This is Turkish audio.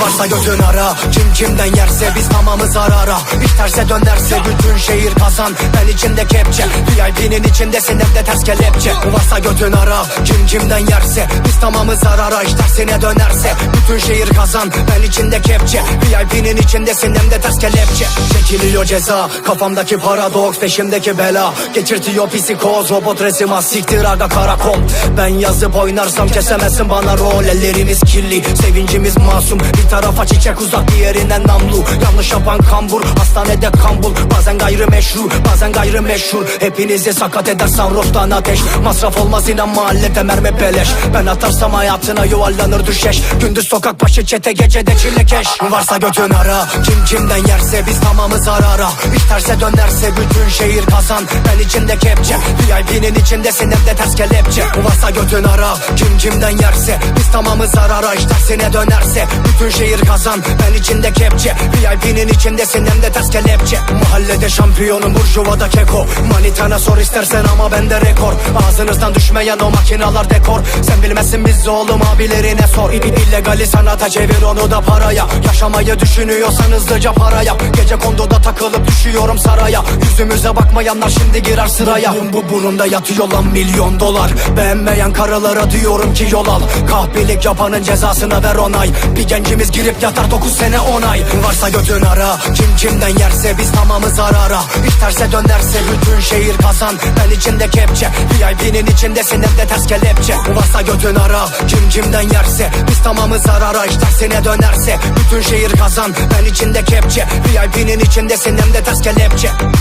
Varsa götün ara. Kim kimden yerse biz tamamı zarara İş terse dönerse bütün şehir kazan. Ben içinde kepçe VIP'nin içindesin hem de ters kelepçe. Varsa götün ara. Kim kimden yerse biz tamamı zarara İş tersine dönerse bütün şehir kazan. Ben içinde kepçe VIP'nin içindesin hem de ters kelepçe. Çekiliyor ceza Kafamdaki paradoks peşimdeki bela. Geçirtiyor psikoz robot resim siktir aga karakol Ben yazıp oynarsam kesemezsin bana rol. Ellerimiz kirli sevincimiz masum Bir tarafa çiçek uzak diğerinden namlu. Yanlış yapan kambur hastanede kambul. Bazen gayrimeşru bazen gayrimeşhur. Hepinizi sakat eder sunrooftan ateş. Masraf olmaz inan mahallede mermi beleş. Ben atarsam hayatına yuvarlanır düşeş. Gündüz sokak başı çete gecede çilekeş. Varsa götün ara Kim kimden yerse biz tamamı zarara İş terse dönerse bütün şehir kazan. Ben içinde kepçe VIP'nin içindesin hem de ters kelepçe. Varsa götün ara Kim kimden yerse biz tamamı zarara İş tersine dönerse bütün şehir kazan. Ben içinde kepçe VIP'nin içindesin hem de ters kelepçe. Mahallede şampiyonum burjuvada keko. Manitana sor istersen ama bende rekor. Ağzınızdan düşmeyen o makinalar dekor. Sen bilmezsin biz oğlum abilerine sor. İllegali sanata çevir onu da paraya. Yaşamayı düşünüyorsan hızlıca para yap Gece kondoda takılıp düşüyorum saraya. Yüzümüze bakmayanlar şimdi girer sıraya. Bu, bu burunda yatıyor lan milyon dolar. Beğenmeyen karılara diyorum ki yol al. Kahpelik yapanın cezasına ver onay. Bir gencimiz girip yatar 9 sene 10 ay. Varsa götün ara Kim kimden yerse biz tamamı zarara İş terse dönerse bütün şehir kazan. Ben içinde kepçe VIP'nin içindesin hem de ters kelepçe. Varsa götün ara Kim kimden yerse biz tamamı zarara İş tersine dönerse bütün şehir kazan. Ben içinde kepçe VIP'nin içindesin hem de ters kelepçe